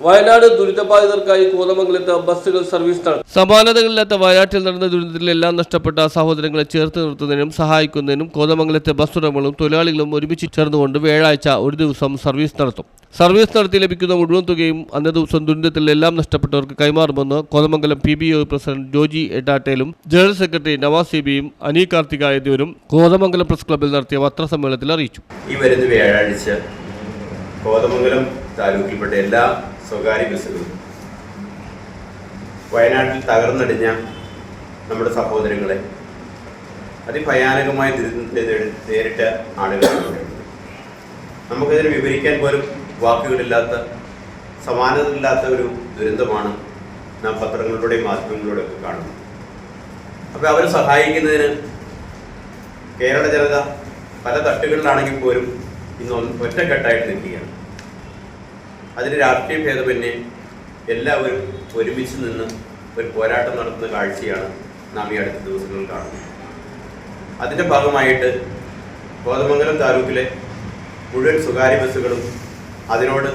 Wayanad ദുരിതബാധിതർക്കായി കോതമംഗലത്ത് ബസ്സുകൾ service നടത്തി സമാനതകളില്ലാത്ത വയനാട്ടിൽ നടന്ന ദുരന്തത്തിൽ എല്ലാം നഷ്ടപ്പെട്ട സഹോദരങ്ങളെ ചേർത്ത് നിർത്തുന്നതിനും സഹായിക്കുന്നതിനും കോതമംഗലത്തെ ബസ് ഉടമകളും തൊഴിലാളികളും ഒരുമിച്ച് ചേർന്നുകൊണ്ട് വ്യാഴാഴ്ച ഒരു ദിവസം സർവീസ് നടത്തും. സർവീസ് നടത്തി ലഭിക്കുന്ന മുഴുവൻ തുകയും അന്നേ ദിവസം ദുരന്തത്തിൽ എല്ലാം നഷ്ടപ്പെട്ടവർക്ക് കൈമാറുമെന്ന് Kothamangalam P B O president Joji എട്ടാട്ടേലും general secretary Navas സിബിയും അനി കാർത്തിക എന്നിവരും കോതമംഗലം പ്രസ് ക്ലബ്ബിൽ നടത്തിയ പത്രസമ്മേളനത്തിൽ അറിയിച്ചു. ഈ വരുന്ന വ്യാഴാഴ്ച കോതമംഗലം താലൂക്കിൽപ്പെട്ട എല്ലാ സ്വകാര്യ ബസ്സുകളും വയനാട്ടിൽ തകർന്നടിഞ്ഞ നമ്മുടെ സഹോദരങ്ങളെ അതിഭയാനകമായ ദുരിതത്തെ നേരി- നേരിട്ട ആളുകളാണ് നമുക്കിതിനെ വിവരിക്കാൻ പോലും വാക്കുകളില്ലാത്ത സമാനതയില്ലാത്ത ഒരു ദുരന്തമാണ് നാം പത്രങ്ങളിലൂടെയും മാധ്യമങ്ങളിലൂടെയൊക്കെ കാണുന്നത്. അപ്പോൾ അവരെ സഹായിക്കുന്നതിന് കേരള ജനത പല തട്ടുകളിലാണെങ്കിൽ പോലും ഇന്ന് ഒറ്റക്കെട്ടായിട്ട് നിൽക്കുകയാണ്. അതിന് രാഷ്ട്രീയ ഭേദമന്യേ എല്ലാവരും ഒരുമിച്ച് നിന്ന് ഒരു പോരാട്ടം നടത്തുന്ന കാഴ്ചയാണ് നാം ഈ അടുത്ത ദിവസങ്ങളിൽ കാണുന്നത്. അതിന്റെ ഭാഗമായിട്ട് കോതമംഗലം താലൂക്കിലെ മുഴുവൻ സ്വകാര്യ ബസ്സുകളും അതിനോട്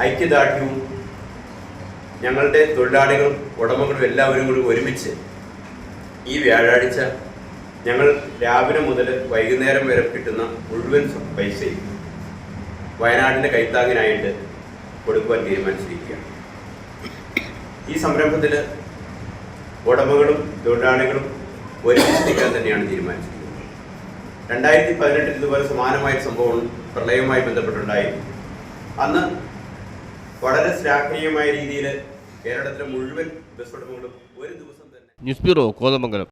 ഐക്യദാർഢ്യവും ഞങ്ങളുടെ തൊഴിലാളികളും ഉടമകളും എല്ലാവരും കൂടി ഒരുമിച്ച് ഈ വ്യാഴാഴ്ച ഞങ്ങൾ രാവിലെ മുതൽ വൈകുന്നേരം വരെ കിട്ടുന്ന മുഴുവൻ പൈസയും വയനാടിന്റെ കൈത്താങ്ങിനായിട്ട് കൊടുക്കുവാൻ തീരുമാനിച്ചിരിക്കുകയാണ്. ഈ സംരംഭത്തിൽ ഉടമകളും തൊഴിലാളികളും ഒരുമിച്ച് നിൽക്കാൻ തന്നെയാണ് തീരുമാനിച്ചിരിക്കുന്നത്. രണ്ടായിരത്തി പതിനെട്ടിൽ ഇതുപോലെ സമാനമായ സംഭവം പ്രളയവുമായി ബന്ധപ്പെട്ടുണ്ടായി. അന്ന് വളരെ ശ്ലാഘനീയമായ രീതിയിൽ കേരളത്തിലെ മുഴുവൻ ബസ് ഉടമകളും ഒരു ദിവസം തന്നെ ന്യൂസ് ബ്യൂറോ കോതമംഗലം.